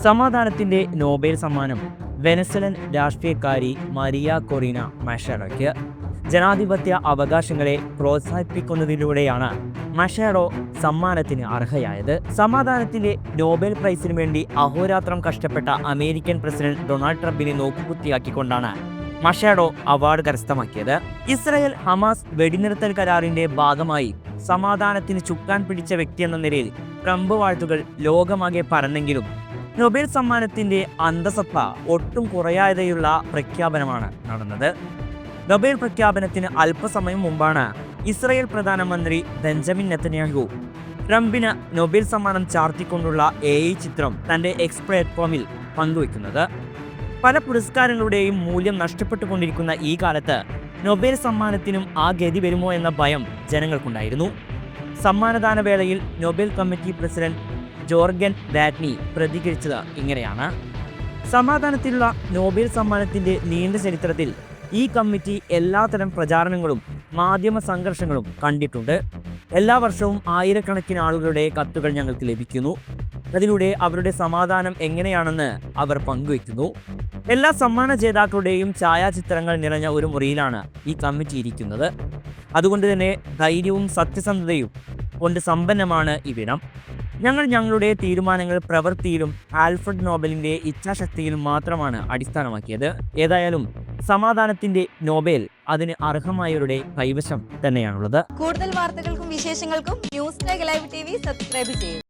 സമാധാനത്തിന്റെ നോബൽ സമ്മാനം വെനസ്വലൻ രാഷ്ട്രീയക്കാരി മരിയ കൊറീന മഷറയ്ക്ക് ജനാധിപത്യ അവകാശങ്ങളെ പ്രോത്സാഹിപ്പിക്കുന്നതിലൂടെയാണ് മഷേറോ സമ്മാനത്തിന് അർഹയായത്. സമാധാനത്തിന്റെ നോബൽ പ്രൈസിന് വേണ്ടി അഹോരാത്രം കഷ്ടപ്പെട്ട അമേരിക്കൻ പ്രസിഡന്റ് ഡൊണാൾഡ് ട്രംപിനെ നോക്കുകുത്തിയാക്കിക്കൊണ്ടാണ് മഷേഡോ അവാർഡ് കരസ്ഥമാക്കിയത്. ഇസ്രായേൽ ഹമാസ് വെടിനിർത്തൽ കരാറിന്റെ ഭാഗമായി സമാധാനത്തിന് ചുക്കാൻ പിടിച്ച വ്യക്തി എന്ന നിലയിൽ ട്രംപ് വാഴ്ത്തുകൾ ലോകമാകെ പരന്നെങ്കിലും നൊബേൽ സമ്മാനത്തിന്റെ അന്തസത്ത ഒട്ടും കുറയാതെയുള്ള പ്രഖ്യാപനമാണ് നടന്നത്. നൊബേൽ പ്രഖ്യാപനത്തിന് അല്പസമയം മുമ്പാണ് ഇസ്രയേൽ പ്രധാനമന്ത്രി ബെഞ്ചമിൻ നെത്തന്യാഹു ട്രംപിന് നൊബേൽ സമ്മാനം ചാർത്തിക്കൊണ്ടുള്ള എ ചിത്രം തന്റെ എക്സ് പ്ലാറ്റ്ഫോമിൽ പങ്കുവെക്കുന്നത് പല പുരസ്കാരങ്ങളുടെയും മൂല്യം നഷ്ടപ്പെട്ടുകൊണ്ടിരിക്കുന്ന ഈ കാലത്ത് നൊബേൽ സമ്മാനത്തിനും ആ ഗതി വരുമോ എന്ന ഭയം ജനങ്ങൾക്കുണ്ടായിരുന്നു. സമ്മാനദാന വേളയിൽ Nobel committee president Jorgen Watne പ്രതികരിച്ചത് ഇങ്ങനെയാണ്. സമാധാനത്തിലുള്ള നോബൽ സമ്മാനത്തിന്റെ നീണ്ട ചരിത്രത്തിൽ ഈ കമ്മിറ്റി എല്ലാത്തരം പ്രചാരണങ്ങളും മാധ്യമ സംഘർഷങ്ങളും കണ്ടിട്ടുണ്ട്. എല്ലാ വർഷവും ആയിരക്കണക്കിന് ആളുകളുടെ കത്തുകൾ ഞങ്ങൾക്ക് ലഭിക്കുന്നു. അതിലൂടെ അവരുടെ സമാധാനം എങ്ങനെയാണെന്ന് അവർ പങ്കുവയ്ക്കുന്നു. എല്ലാ സമ്മാന ജേതാക്കളുടെയും ഛായാചിത്രങ്ങൾ നിറഞ്ഞ ഒരു മുറിയിലാണ് ഈ കമ്മിറ്റി ഇരിക്കുന്നത്. അതുകൊണ്ട് തന്നെ ധൈര്യവും സത്യസന്ധതയും കൊണ്ട് സമ്പന്നമാണ് ഇവിടം. ഞങ്ങൾ ഞങ്ങളുടെ തീരുമാനങ്ങൾ പ്രവൃത്തിയിലും ആൽഫ്രഡ് നോബലിന്റെ ഇച്ഛാശക്തിയിലും മാത്രമാണ് അടിസ്ഥാനമാക്കിയത്. ഏതായാലും സമാധാനത്തിന്റെ നോബൽ അതിന് അർഹമായവരുടെ കൈവശം തന്നെയാണുള്ളത്. കൂടുതൽ വാർത്തകൾക്കും വിശേഷങ്ങൾക്കും ന്യൂസ് ലൈവ് സബ്സ്ക്രൈബ് ചെയ്യും.